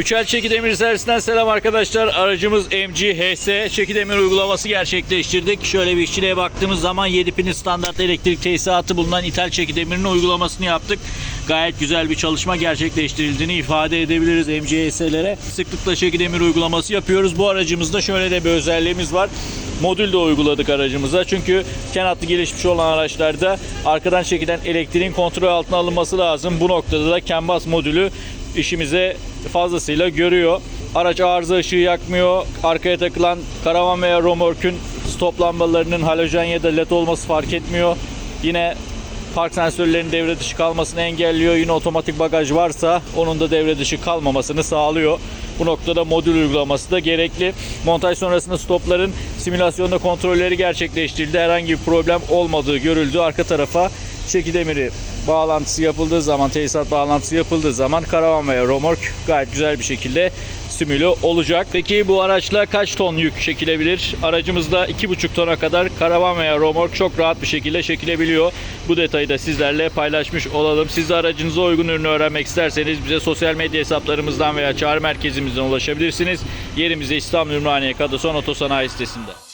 Üçel Çekidemir servisinden selam arkadaşlar. Aracımız MG HS Çekidemir uygulaması gerçekleştirdik. Şöyle bir işçiliğe baktığımız zaman 7 pin standart elektrik tesisatı bulunan ithal çekidemirinin uygulamasını yaptık. Gayet güzel bir çalışma gerçekleştirildiğini ifade edebiliriz MG HS'lere. Sıklıkla çekidemir uygulaması yapıyoruz. Bu aracımızda şöyle de bir özelliğimiz var. Modül de uyguladık aracımıza. Çünkü ken hattı gelişmiş olan araçlarda arkadan çekilen elektriğin kontrol altına alınması lazım. Bu noktada da CAN modülü işimize fazlasıyla görüyor. Araç arıza ışığı yakmıyor. Arkaya takılan karavan veya romorkün stop lambalarının halojen ya da led olması fark etmiyor. Yine park sensörlerinin devre dışı kalmasını engelliyor. Yine otomatik bagaj varsa onun da devre dışı kalmamasını sağlıyor. Bu noktada modül uygulaması da gerekli. Montaj sonrasında stopların simülasyonda kontrolleri gerçekleştirildi. Herhangi bir problem olmadığı görüldü. Arka tarafa çeki demiri bağlantısı yapıldığı zaman, tesisat bağlantısı yapıldığı zaman karavan veya romork gayet güzel bir şekilde simüle olacak. Peki bu araçla kaç ton yük çekilebilir? Aracımızda 2,5 tona kadar karavan veya romork çok rahat bir şekilde çekilebiliyor. Bu detayı da sizlerle paylaşmış olalım. Siz de aracınıza uygun ürünü öğrenmek isterseniz bize sosyal medya hesaplarımızdan veya çağrı merkezimizden ulaşabilirsiniz. Yerimiz de İstanbul Ümraniye Kadıson Otosanayi sitesinde.